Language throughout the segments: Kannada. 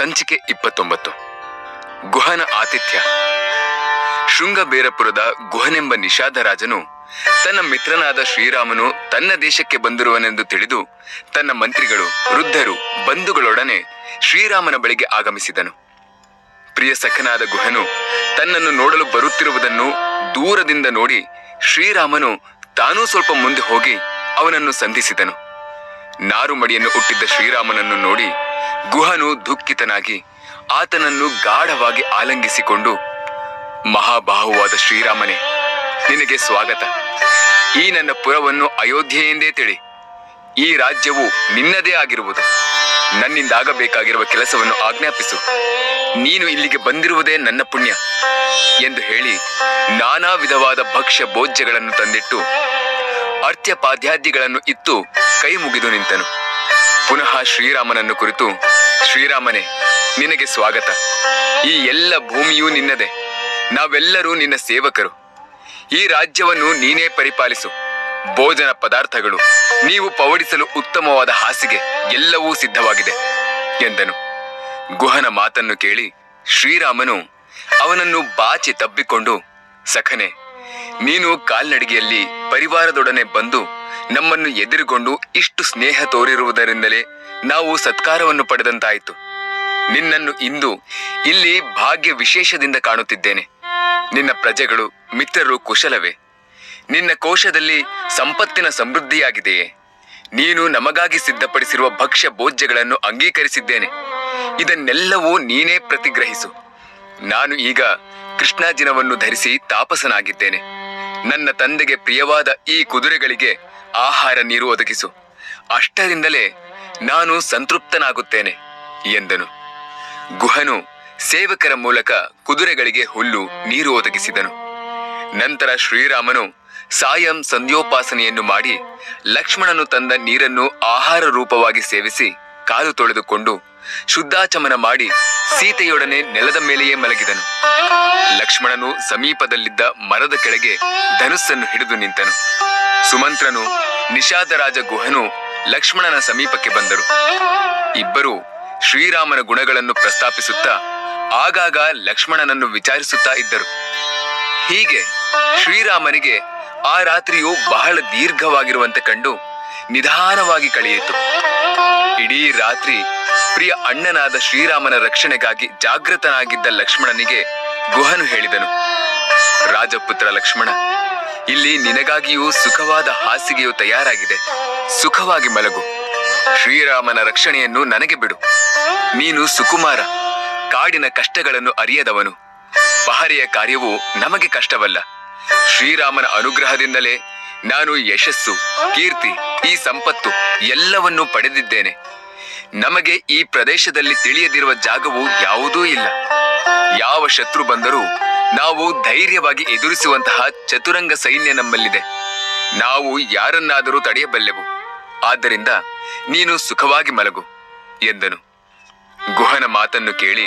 ಸಂಚಿಕೆ ಇಪ್ಪತ್ತೊಂಬತ್ತು. ಗುಹನ ಆತಿಥ್ಯ. ಶೃಂಗಬೇರಪುರದ ಗುಹನೆಂಬ ನಿಷಾದ ರಾಜನು ತನ್ನ ಮಿತ್ರನಾದ ಶ್ರೀರಾಮನು ತನ್ನ ದೇಶಕ್ಕೆ ಬಂದಿರುವನೆಂದು ತಿಳಿದು ತನ್ನ ಮಂತ್ರಿಗಳು, ವೃದ್ಧರು, ಬಂಧುಗಳೊಡನೆ ಶ್ರೀರಾಮನ ಬಳಿಗೆ ಆಗಮಿಸಿದನು. ಪ್ರಿಯ ಸಖನಾದ ಗುಹನು ತನ್ನನ್ನು ನೋಡಲು ಬರುತ್ತಿರುವುದನ್ನು ದೂರದಿಂದ ನೋಡಿ ಶ್ರೀರಾಮನು ತಾನೂ ಸ್ವಲ್ಪ ಮುಂದೆ ಹೋಗಿ ಅವನನ್ನು ಸಂಧಿಸಿದನು. ನಾರುಮಡಿಯನ್ನು ಹುಟ್ಟಿದ್ದ ಶ್ರೀರಾಮನನ್ನು ನೋಡಿ ಗುಹನು ದುಃಖಿತನಾಗಿ ಆತನನ್ನು ಗಾಢವಾಗಿ ಆಲಂಗಿಸಿಕೊಂಡು ಮಹಾಬಾಹುವಾದ ಶ್ರೀರಾಮನೇ, ನಿನಗೆ ಸ್ವಾಗತ. ಈ ನನ್ನ ಪುರವನ್ನು ಅಯೋಧ್ಯೆ ಎಂದೇ ತಿಳಿ. ಈ ರಾಜ್ಯವು ನಿನ್ನದೇ ಆಗಿರುವುದು. ನನ್ನಿಂದಾಗಬೇಕಾಗಿರುವ ಕೆಲಸವನ್ನು ಆಜ್ಞಾಪಿಸು. ನೀನು ಇಲ್ಲಿಗೆ ಬಂದಿರುವುದೇ ನನ್ನ ಪುಣ್ಯ ಎಂದು ಹೇಳಿ ನಾನಾ ವಿಧವಾದ ಭಕ್ಷ್ಯ ಭೋಜ್ಯಗಳನ್ನು ತಂದಿಟ್ಟು ಅರ್ಥ್ಯಪಾದ್ಯಾದಿಗಳನ್ನು ಇತ್ತು ಕೈ ಮುಗಿದು ನಿಂತನು. ಪುನಃ ಶ್ರೀರಾಮನನ್ನು ಕುರಿತು, ಶ್ರೀರಾಮನೇ, ನಿನಗೆ ಸ್ವಾಗತ. ಈ ಎಲ್ಲ ಭೂಮಿಯೂ ನಿನ್ನದೇ. ನಾವೆಲ್ಲರೂ ನಿನ್ನ ಸೇವಕರು. ಈ ರಾಜ್ಯವನ್ನು ನೀನೇ ಪರಿಪಾಲಿಸು. ಭೋಜನ ಪದಾರ್ಥಗಳು ನೀವು ಪವಡಿಸಲು ಉತ್ತಮವಾದ ಹಾಸಿಗೆ ಎಲ್ಲವೂ ಸಿದ್ಧವಾಗಿದೆ, ಎಂದನು. ಗುಹನ ಮಾತನ್ನು ಕೇಳಿ ಶ್ರೀರಾಮನು ಅವನನ್ನು ಬಾಚಿ ತಬ್ಬಿಕೊಂಡು, ಸಖನೆ, ನೀನು ಕಾಲ್ನಡಿಗೆಯಲ್ಲಿ ಪರಿವಾರದೊಡನೆ ಬಂದು ನಮ್ಮನ್ನು ಎದುರುಗೊಂಡು ಇಷ್ಟು ಸ್ನೇಹ ತೋರಿರುವುದರಿಂದಲೇ ನಾವು ಸತ್ಕಾರವನ್ನು ಪಡೆದಂತಾಯಿತು. ನಿನ್ನನ್ನು ಇಂದು ಇಲ್ಲಿ ಭಾಗ್ಯ ವಿಶೇಷದಿಂದ ಕಾಣುತ್ತಿದ್ದೇನೆ. ನಿನ್ನ ಪ್ರಜೆಗಳು ಮಿತ್ರರು ಕುಶಲವೇ. ನಿನ್ನ ಕೋಶದಲ್ಲಿ ಸಂಪತ್ತಿನ ಸಮೃದ್ಧಿಯಾಗಿದೆಯೇ. ನೀನು ನಮಗಾಗಿ ಸಿದ್ಧಪಡಿಸಿರುವ ಭಕ್ಷ್ಯ ಭೋಜ್ಯಗಳನ್ನು ಅಂಗೀಕರಿಸಿದ್ದೇನೆ. ಇದನ್ನೆಲ್ಲವೂ ನೀನೇ ಪ್ರತಿಗ್ರಹಿಸು. ನಾನು ಈಗ ಕೃಷ್ಣಾಜಿನವನ್ನು ಧರಿಸಿ ತಾಪಸನಾಗಿದ್ದೇನೆ. ನನ್ನ ತಂದೆಗೆ ಪ್ರಿಯವಾದ ಈ ಕುದುರೆಗಳಿಗೆ ಆಹಾರ ನೀರು ಒದಗಿಸು. ಅಷ್ಟರಿಂದಲೇ ನಾನು ಸಂತೃಪ್ತನಾಗುತ್ತೇನೆ, ಎಂದನು. ಗುಹನು ಸೇವಕರ ಮೂಲಕ ಕುದುರೆಗಳಿಗೆ ಹುಲ್ಲು, ನೀರು ಒದಗಿಸಿದನು. ನಂತರ ಶ್ರೀರಾಮನು ಸಾಯಂ ಸಂಧ್ಯೋಪಾಸನೆಯನ್ನು ಮಾಡಿ ಲಕ್ಷ್ಮಣನು ತಂದ ನೀರನ್ನು ಆಹಾರ ರೂಪವಾಗಿ ಸೇವಿಸಿ ಕಾಲು ತೊಳೆದುಕೊಂಡು ಶುದ್ಧಾಚಮನ ಮಾಡಿ ಸೀತೆಯೊಡನೆ ನೆಲದ ಮೇಲೆಯೇ ಮಲಗಿದನು. ಲಕ್ಷ್ಮಣನು ಸಮೀಪದಲ್ಲಿದ್ದ ಮರದ ಕೆಳಗೆ ಧನುಸ್ಸನ್ನು ಹಿಡಿದು ನಿಂತನು. ಸುಮಂತ್ರನು ನಿಷಾದರಾಜ ಗುಹನು ಲಕ್ಷ್ಮಣನ ಸಮೀಪಕ್ಕೆ ಬಂದರು. ಇಬ್ಬರು ಶ್ರೀರಾಮನ ಗುಣಗಳನ್ನು ಪ್ರಸ್ತಾಪಿಸುತ್ತಾ ಆಗಾಗ ಲಕ್ಷ್ಮಣನನ್ನು ವಿಚಾರಿಸುತ್ತಾ ಇದ್ದರು. ಹೀಗೆ ಶ್ರೀರಾಮನಿಗೆ ಆ ರಾತ್ರಿಯು ಬಹಳ ದೀರ್ಘವಾಗಿರುವಂತೆ ಕಂಡು ನಿಧಾನವಾಗಿ ಕಳೆಯಿತು. ಇಡೀ ರಾತ್ರಿ ಪ್ರಿಯ ಅಣ್ಣನಾದ ಶ್ರೀರಾಮನ ರಕ್ಷಣೆಗಾಗಿ ಜಾಗೃತನಾಗಿದ್ದ ಲಕ್ಷ್ಮಣನಿಗೆ ಗುಹನು ಹೇಳಿದನು, ರಾಜಪುತ್ರ ಲಕ್ಷ್ಮಣ ಇಲ್ಲಿ ನಿನಗಾಗಿಯೂ ಸುಖವಾದ ಹಾಸಿಗೆಯು ತಯಾರಾಗಿದೆ. ಸುಖವಾಗಿ ಮಲಗು. ಶ್ರೀರಾಮನ ರಕ್ಷಣೆಯನ್ನು ನನಗೆ ಬಿಡು. ನೀನು ಸುಕುಮಾರ. ಕಾಡಿನ ಕಷ್ಟಗಳನ್ನು ಅರಿಯದವನು. ಪಹರೆಯ ಕಾರ್ಯವು ನಮಗೆ ಕಷ್ಟವಲ್ಲ. ಶ್ರೀರಾಮನ ಅನುಗ್ರಹದಿಂದಲೇ ನಾನು ಯಶಸ್ಸು, ಕೀರ್ತಿ, ಈ ಸಂಪತ್ತು ಎಲ್ಲವನ್ನೂ ಪಡೆದಿದ್ದೇನೆ. ನಮಗೆ ಈ ಪ್ರದೇಶದಲ್ಲಿ ತಿಳಿಯದಿರುವ ಜಾಗವು ಯಾವುದೂ ಇಲ್ಲ. ಯಾವ ಶತ್ರು ಬಂದರೂ ನಾವು ಧೈರ್ಯವಾಗಿ ಎದುರಿಸುವಂತಹ ಚತುರಂಗ ಸೈನ್ಯ ನಮ್ಮಲ್ಲಿದೆ. ನಾವು ಯಾರನ್ನಾದರೂ ತಡೆಯಬಲ್ಲೆವು. ಆದ್ದರಿಂದ ನೀನು ಸುಖವಾಗಿ ಮಲಗು, ಎಂದನು. ಗುಹನ ಮಾತನ್ನು ಕೇಳಿ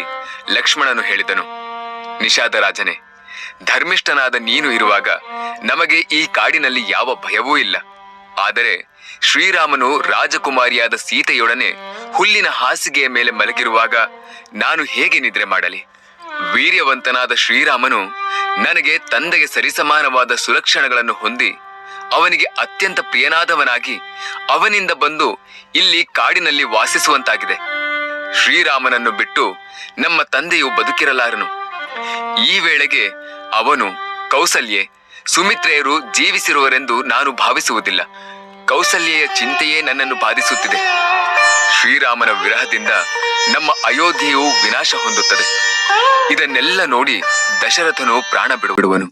ಲಕ್ಷ್ಮಣನು ಹೇಳಿದನು, ನಿಷಾದ ರಾಜನೇ, ಧರ್ಮಿಷ್ಠನಾದ ನೀನು ಇರುವಾಗ ನಮಗೆ ಈ ಕಾಡಿನಲ್ಲಿ ಯಾವ ಭಯವೂ ಇಲ್ಲ. ಆದರೆ ಶ್ರೀರಾಮನು ರಾಜಕುಮಾರಿಯಾದ ಸೀತೆಯೊಡನೆ ಹುಲ್ಲಿನ ಹಾಸಿಗೆಯ ಮೇಲೆ ಮಲಗಿರುವಾಗ ನಾನು ಹೇಗೆ ನಿದ್ರೆ ಮಾಡಲಿ? ವೀರ್ಯವಂತನಾದ ಶ್ರೀರಾಮನು ನನಗೆ ತಂದೆಗೆ ಸರಿಸಮಾನವಾದ ಸುಲಕ್ಷಣಗಳನ್ನು ಹೊಂದಿ ಅವನಿಗೆ ಅತ್ಯಂತ ಪ್ರಿಯನಾದವನಾಗಿ ಅವನಿಂದ ಬಂದು ಇಲ್ಲಿ ಕಾಡಿನಲ್ಲಿ ವಾಸಿಸುವಂತಾಗಿದೆ. ಶ್ರೀರಾಮನನ್ನು ಬಿಟ್ಟು ನಮ್ಮ ತಂದೆಯು ಬದುಕಿರಲಾರನು. ಈ ವೇಳೆಗೆ ಅವನು, ಕೌಸಲ್ಯೆ, ಸುಮಿತ್ರೆಯರು ಜೀವಿಸಿರುವರೆಂದು ನಾನು ಭಾವಿಸುವುದಿಲ್ಲ. ಕೌಸಲ್ಯೆಯ ಚಿಂತೆಯೇ ನನ್ನನ್ನು ಬಾಧಿಸುತ್ತಿದೆ. ಶ್ರೀರಾಮನ ವಿರಹದಿಂದ ನಮ್ಮ ಅಯೋಧ್ಯೆಯು ವಿನಾಶ ಹೊಂದುತ್ತದೆ. ಇದನ್ನೆಲ್ಲ ನೋಡಿ ದಶರಥನು ಪ್ರಾಣ ಬಿಡುಬಿಡುವನು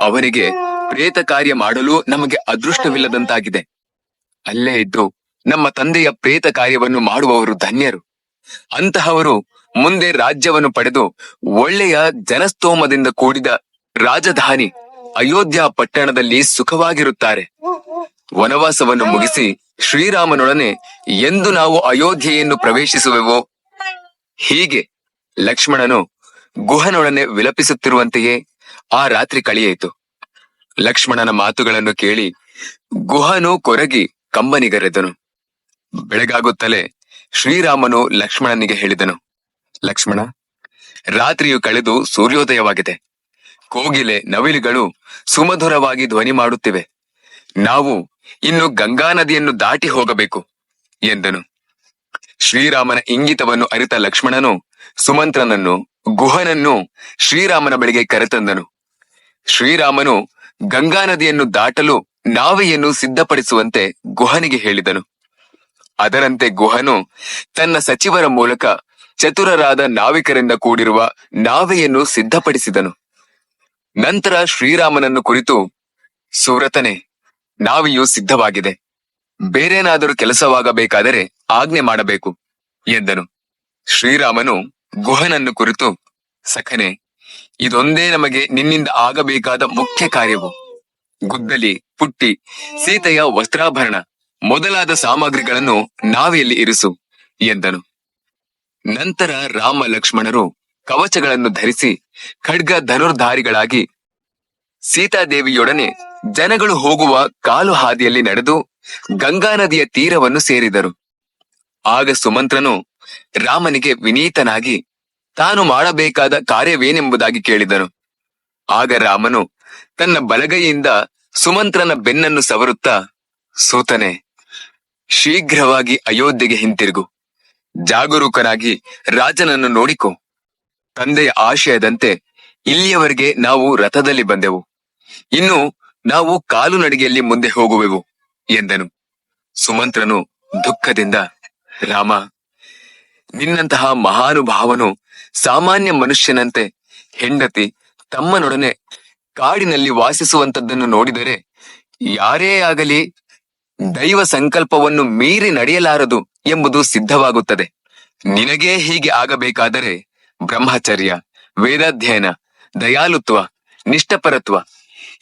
ಅವನಿಗೆ ಪ್ರೇತ ಕಾರ್ಯ ಮಾಡಲು ನಮಗೆ ಅದೃಷ್ಟವಿಲ್ಲದಂತಾಗಿದೆ. ಅಲ್ಲೇ ಇದ್ದು ನಮ್ಮ ತಂದೆಯ ಪ್ರೇತ ಕಾರ್ಯವನ್ನು ಮಾಡುವವರು ಧನ್ಯರು. ಅಂತಹವರು ಮುಂದೆ ರಾಜ್ಯವನ್ನು ಪಡೆದು ಒಳ್ಳೆಯ ಜನಸ್ತೋಮದಿಂದ ಕೂಡಿದ ರಾಜಧಾನಿ ಅಯೋಧ್ಯ ಪಟ್ಟಣದಲ್ಲಿ ಸುಖವಾಗಿರುತ್ತಾರೆ. ವನವಾಸವನ್ನು ಮುಗಿಸಿ ಶ್ರೀರಾಮನೊಡನೆ ಎಂದು ನಾವು ಅಯೋಧ್ಯೆಯನ್ನು ಪ್ರವೇಶಿಸುವೆವೋ? ಹೀಗೆ ಲಕ್ಷ್ಮಣನು ಗುಹನೊಡನೆ ವಿಲಪಿಸುತ್ತಿರುವಂತೆಯೇ ಆ ರಾತ್ರಿ ಕಳೆಯಿತು. ಲಕ್ಷ್ಮಣನ ಮಾತುಗಳನ್ನು ಕೇಳಿ ಗುಹನು ಕೊರಗಿ ಕಂಬನಿಗರೆದನು. ಬೆಳಗಾಗುತ್ತಲೇ ಶ್ರೀರಾಮನು ಲಕ್ಷ್ಮಣನಿಗೆ ಹೇಳಿದನು. ಲಕ್ಷ್ಮಣ, ರಾತ್ರಿಯು ಕಳೆದು ಸೂರ್ಯೋದಯವಾಗಿದೆ. ಕೋಗಿಲೆ ನವಿಲುಗಳು ಸುಮಧುರವಾಗಿ ಧ್ವನಿ ಮಾಡುತ್ತಿವೆ. ನಾವು ಇನ್ನು ಗಂಗಾ ನದಿಯನ್ನು ದಾಟಿ ಹೋಗಬೇಕು ಎಂದನು. ಶ್ರೀರಾಮನ ಇಂಗಿತವನ್ನು ಅರಿತ ಲಕ್ಷ್ಮಣನು ಸುಮಂತ್ರನನ್ನು, ಗುಹನನ್ನು ಶ್ರೀರಾಮನ ಬಳಿಗೆ ಕರೆತಂದನು. ಶ್ರೀರಾಮನು ಗಂಗಾ ನದಿಯನ್ನು ದಾಟಲು ನಾವೆಯನ್ನು ಸಿದ್ಧಪಡಿಸುವಂತೆ ಗುಹನಿಗೆ ಹೇಳಿದನು. ಅದರಂತೆ ಗುಹನು ತನ್ನ ಸಚಿವರ ಮೂಲಕ ಚತುರರಾದ ನಾವಿಕರಿಂದ ಕೂಡಿರುವ ನಾವೆಯನ್ನು ಸಿದ್ಧಪಡಿಸಿದನು. ನಂತರ ಶ್ರೀರಾಮನನ್ನು ಕುರಿತು ಸುವ್ರತನೆ ನಾವೆಯು ಸಿದ್ಧವಾಗಿದೆ. ಬೇರೇನಾದರೂ ಕೆಲಸವಾಗಬೇಕಾದರೆ ಆಜ್ಞೆ ಮಾಡಬೇಕು, ಎಂದನು. ಶ್ರೀರಾಮನು ಗುಹನನ್ನು ಕುರಿತು, ಸಖನೆ, ಇದೊಂದೇ ನಮಗೆ ನಿನ್ನಿಂದ ಆಗಬೇಕಾದ ಮುಖ್ಯ ಕಾರ್ಯವು. ಗುದ್ದಲಿ, ಪುಟ್ಟಿ, ಸೀತೆಯ ವಸ್ತ್ರಾಭರಣ, ಮೊದಲಾದ ಸಾಮಗ್ರಿಗಳನ್ನು ನಾವೆಯಲ್ಲಿ ಇರಿಸು, ಎಂದನು. ನಂತರ ರಾಮ ಲಕ್ಷ್ಮಣರು ಕವಚಗಳನ್ನು ಧರಿಸಿ ಖಡ್ಗ ಧನುರ್ಧಾರಿಗಳಾಗಿ ಸೀತಾದೇವಿಯೊಡನೆ ಜನಗಳು ಹೋಗುವ ಕಾಲು ಹಾದಿಯಲ್ಲಿ ನಡೆದು ಗಂಗಾ ನದಿಯ ತೀರವನ್ನು ಸೇರಿದರು. ಆಗ ಸುಮಂತ್ರನು ರಾಮನಿಗೆ ವಿನೀತನಾಗಿ, ತಾನು ಮಾಡಬೇಕಾದ ಕಾರ್ಯವೇನೆಂಬುದಾಗಿ ಕೇಳಿದನು. ಆಗ ರಾಮನು ತನ್ನ ಬಲಗೈಯಿಂದ ಸುಮಂತ್ರನ ಬೆನ್ನನ್ನು ಸವರುತ್ತಾ, ಸೂತನೆ, ಶೀಘ್ರವಾಗಿ ಅಯೋಧ್ಯೆಗೆ ಹಿಂತಿರುಗು. ಜಾಗರೂಕನಾಗಿ ರಾಜನನ್ನು ನೋಡಿಕೊ. ತಂದೆಯ ಆಶಯದಂತೆ ಇಲ್ಲಿಯವರೆಗೆ ನಾವು ರಥದಲ್ಲಿ ಬಂದೆವು. ಇನ್ನು ನಾವು ಕಾಲು ನಡಿಗೆಯಲ್ಲಿ ಮುಂದೆ ಹೋಗುವೆವು, ಎಂದನು. ಸುಮಂತ್ರನು ದುಃಖದಿಂದ, ರಾಮ ನಿನ್ನಂತಹ ಮಹಾನುಭಾವನು ಸಾಮಾನ್ಯ ಮನುಷ್ಯನಂತೆ ಹೆಂಡತಿ ತಮ್ಮನೊಡನೆ ಕಾಡಿನಲ್ಲಿ ವಾಸಿಸುವಂತದ್ದನ್ನು ನೋಡಿದರೆ ಯಾರೇ ಆಗಲಿ ದೈವ ಸಂಕಲ್ಪವನ್ನು ಮೀರಿ ನಡೆಯಲಾರದು ಎಂಬುದು ಸಿದ್ಧವಾಗುತ್ತದೆ. ನಿನಗೇ ಹೀಗೆ ಆಗಬೇಕಾದರೆ ಬ್ರಹ್ಮಚರ್ಯ, ವೇದಾಧ್ಯಯನ, ದಯಾಲುತ್ವ, ನಿಷ್ಠಪರತ್ವ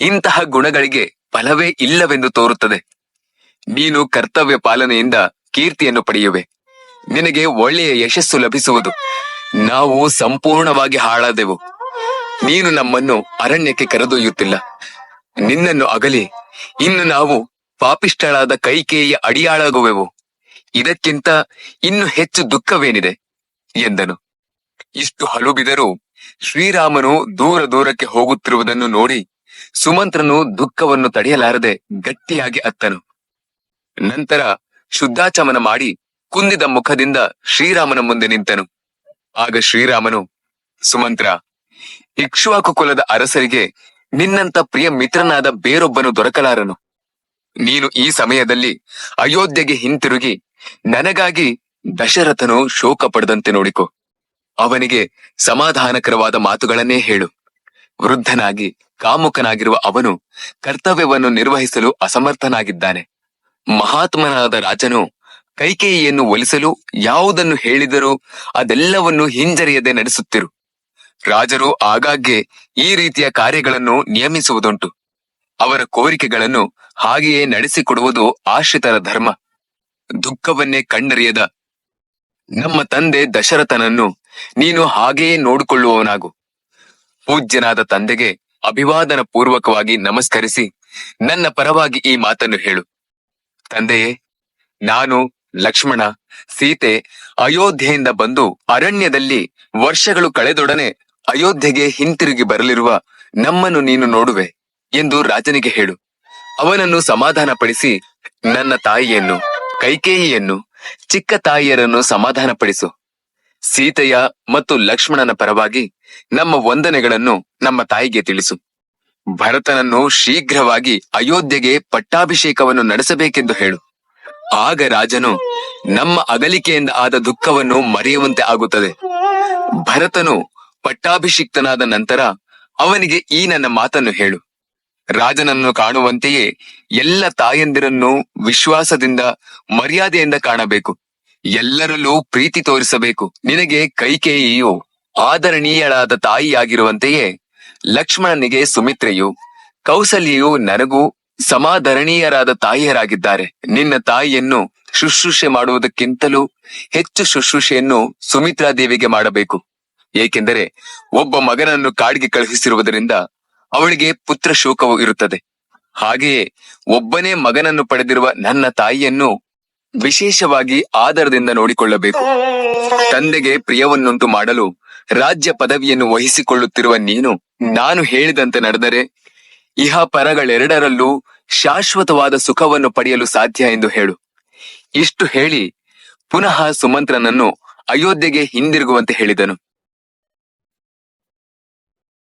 ಇಂತಹ ಗುಣಗಳಿಗೆ ಫಲವೇ ಇಲ್ಲವೆಂದು ತೋರುತ್ತದೆ. ನೀನು ಕರ್ತವ್ಯ ಪಾಲನೆಯಿಂದ ಕೀರ್ತಿಯನ್ನು ಪಡೆಯುವೆ. ನಿನಗೆ ಒಳ್ಳೆಯ ಯಶಸ್ಸು ಲಭಿಸುವುದು. ನಾವು ಸಂಪೂರ್ಣವಾಗಿ ಹಾಳಾದೆವು. ನೀನು ನಮ್ಮನ್ನು ಅರಣ್ಯಕ್ಕೆ ಕರೆದೊಯ್ಯುತ್ತಿಲ್ಲ. ನಿನ್ನನ್ನು ಅಗಲಿ. ಇನ್ನು ನಾವು ಪಾಪಿಷ್ಠಳಾದ ಕೈಕೇಯಿಯ ಅಡಿಯಾಳಾಗುವೆವು. ಇದಕ್ಕಿಂತ ಇನ್ನು ಹೆಚ್ಚು ದುಃಖವೇನಿದೆ? ಎಂದನು. ಇಷ್ಟು ಹಲುಬಿದರೂ ಶ್ರೀರಾಮನು ದೂರ ದೂರಕ್ಕೆ ಹೋಗುತ್ತಿರುವುದನ್ನು ನೋಡಿ ಸುಮಂತ್ರನು ದುಃಖವನ್ನು ತಡೆಯಲಾರದೆ ಗಟ್ಟಿಯಾಗಿ ಅತ್ತನು. ನಂತರ ಶುದ್ಧಾಚಮನ ಮಾಡಿ ಕುಂದಿದ ಮುಖದಿಂದ ಶ್ರೀರಾಮನ ಮುಂದೆ ನಿಂತನು. ಆಗ ಶ್ರೀರಾಮನು, ಸುಮಂತ್ರ, ಇಕ್ಷ್ವಾಕು ಕುಲದ ಅರಸರಿಗೆ ನಿನ್ನಂತ ಪ್ರಿಯ ಮಿತ್ರನಾದ ಬೇರೊಬ್ಬನು ದೊರಕಲಾರನು. ನೀನು ಈ ಸಮಯದಲ್ಲಿ ಅಯೋಧ್ಯೆಗೆ ಹಿಂತಿರುಗಿ ನನಗಾಗಿ ದಶರಥನು ಶೋಕ ಪಡೆದಂತೆ ನೋಡಿಕೊ. ಅವನಿಗೆ ಸಮಾಧಾನಕರವಾದ ಮಾತುಗಳನ್ನೇ ಹೇಳು. ವೃದ್ಧನಾಗಿ ಕಾಮುಕನಾಗಿರುವ ಅವನು ಕರ್ತವ್ಯವನ್ನು ನಿರ್ವಹಿಸಲು ಅಸಮರ್ಥನಾಗಿದ್ದಾನೆ. ಮಹಾತ್ಮನಾದ ರಾಜನು ಕೈಕೇಯಿಯನ್ನು ಒಲಿಸಲು ಯಾವುದನ್ನು ಹೇಳಿದರೂ ಅದೆಲ್ಲವನ್ನು ಹಿಂಜರಿಯದೆ ನಡೆಸುತ್ತಿರು. ರಾಜರು ಆಗಾಗ್ಗೆ ಈ ರೀತಿಯ ಕಾರ್ಯಗಳನ್ನು ನಿಯಮಿಸುವುದುಂಟು. ಅವರ ಕೋರಿಕೆಗಳನ್ನು ಹಾಗೆಯೇ ನಡೆಸಿಕೊಡುವುದು ಆಶ್ರಿತರ ಧರ್ಮ. ದುಃಖವನ್ನೇ ಕಂಡರಿಯದ ನಮ್ಮ ತಂದೆ ದಶರಥನನ್ನು ನೀನು ಹಾಗೆಯೇ ನೋಡಿಕೊಳ್ಳುವವನಾಗು. ಪೂಜ್ಯನಾದ ತಂದೆಗೆ ಅಭಿವಾದನ ಪೂರ್ವಕವಾಗಿ ನಮಸ್ಕರಿಸಿ ನನ್ನ ಪರವಾಗಿ ಈ ಮಾತನ್ನು ಹೇಳು. ತಂದೆಯೇ, ನಾನು ಲಕ್ಷ್ಮಣ ಸೀತೆ ಅಯೋಧ್ಯೆಯಿಂದ ಬಂದು ಅರಣ್ಯದಲ್ಲಿ ವರ್ಷಗಳು ಕಳೆದೊಡನೆ ಅಯೋಧ್ಯೆಗೆ ಹಿಂತಿರುಗಿ ಬರಲಿರುವ ನಮ್ಮನ್ನು ನೀನು ನೋಡುವೆ ಎಂದು ರಾಜನಿಗೆ ಹೇಳು. ಅವನನ್ನು ಸಮಾಧಾನಪಡಿಸಿ ನನ್ನ ತಾಯಿಯನ್ನು, ಕೈಕೇಯಿಯನ್ನು, ಚಿಕ್ಕ ತಾಯಿಯರನ್ನು ಸಮಾಧಾನಪಡಿಸು. ಸೀತೆಯ ಮತ್ತು ಲಕ್ಷ್ಮಣನ ಪರವಾಗಿ ನಮ್ಮ ವಂದನೆಗಳನ್ನು ನಮ್ಮ ತಾಯಿಗೆ ತಿಳಿಸು. ಭರತನನ್ನು ಶೀಘ್ರವಾಗಿ ಅಯೋಧ್ಯೆಗೆ ಪಟ್ಟಾಭಿಷೇಕವನ್ನು ನಡೆಸಬೇಕೆಂದು ಹೇಳು. ಆಗ ರಾಜನು ನಮ್ಮ ಅಗಲಿಕೆಯಿಂದ ಆದ ದುಃಖವನ್ನು ಮರೆಯುವಂತೆ ಆಗುತ್ತದೆ. ಭರತನು ಪಟ್ಟಾಭಿಷಿಕ್ತನಾದ ನಂತರ ಅವನಿಗೆ ಈ ನನ್ನ ಮಾತನ್ನು ಹೇಳು. ರಾಜನನ್ನು ಕಾಣುವಂತೆಯೇ ಎಲ್ಲ ತಾಯಂದಿರನ್ನು ವಿಶ್ವಾಸದಿಂದ ಮರ್ಯಾದೆಯಿಂದ ಕಾಣಬೇಕು. ಎಲ್ಲರಲ್ಲೂ ಪ್ರೀತಿ ತೋರಿಸಬೇಕು. ನಿನಗೆ ಕೈಕೇಯಿಯು, ಆದರಣೀಯಳಾದ ತಾಯಿಯಾಗಿರುವಂತೆಯೇ ಲಕ್ಷ್ಮಣನಿಗೆ ಸುಮಿತ್ರೆಯು ಕೌಸಲ್ಯು ನನಗೂ ಸಮಾಧರಣೀಯರಾದ ತಾಯಿಯರಾಗಿದ್ದಾರೆ. ನಿನ್ನ ತಾಯಿಯನ್ನು ಶುಶ್ರೂಷೆ ಮಾಡುವುದಕ್ಕಿಂತಲೂ ಹೆಚ್ಚು ಶುಶ್ರೂಷೆಯನ್ನು ಸುಮಿತ್ರಾ ದೇವಿಗೆ ಮಾಡಬೇಕು. ಏಕೆಂದರೆ ಒಬ್ಬ ಮಗನನ್ನು ಕಾಡಿಗೆ ಕಳುಹಿಸಿರುವುದರಿಂದ ಅವಳಿಗೆ ಪುತ್ರ ಶೋಕವು ಇರುತ್ತದೆ. ಹಾಗೆಯೇ ಒಬ್ಬನೇ ಮಗನನ್ನು ಪಡೆದಿರುವ ನನ್ನ ತಾಯಿಯನ್ನು ವಿಶೇಷವಾಗಿ ಆದರದಿಂದ ನೋಡಿಕೊಳ್ಳಬೇಕು. ತಂದೆಗೆ ಪ್ರಿಯವನ್ನುಂಟು ಮಾಡಲು ರಾಜ್ಯ ಪದವಿಯನ್ನು ವಹಿಸಿಕೊಳ್ಳುತ್ತಿರುವ ನೀನು, ನಾನು ಹೇಳಿದಂತೆ ನಡೆದರೆ ಇಹ ಪರಗಳೆರಡರಲ್ಲೂ ಶಾಶ್ವತವಾದ ಸುಖವನ್ನು ಪಡೆಯಲು ಸಾಧ್ಯ ಎಂದು ಹೇಳು. ಇಷ್ಟು ಹೇಳಿ ಪುನಃ ಸುಮಂತ್ರನನ್ನು ಅಯೋಧ್ಯೆಗೆ ಹಿಂದಿರುಗುವಂತೆ ಹೇಳಿದನು.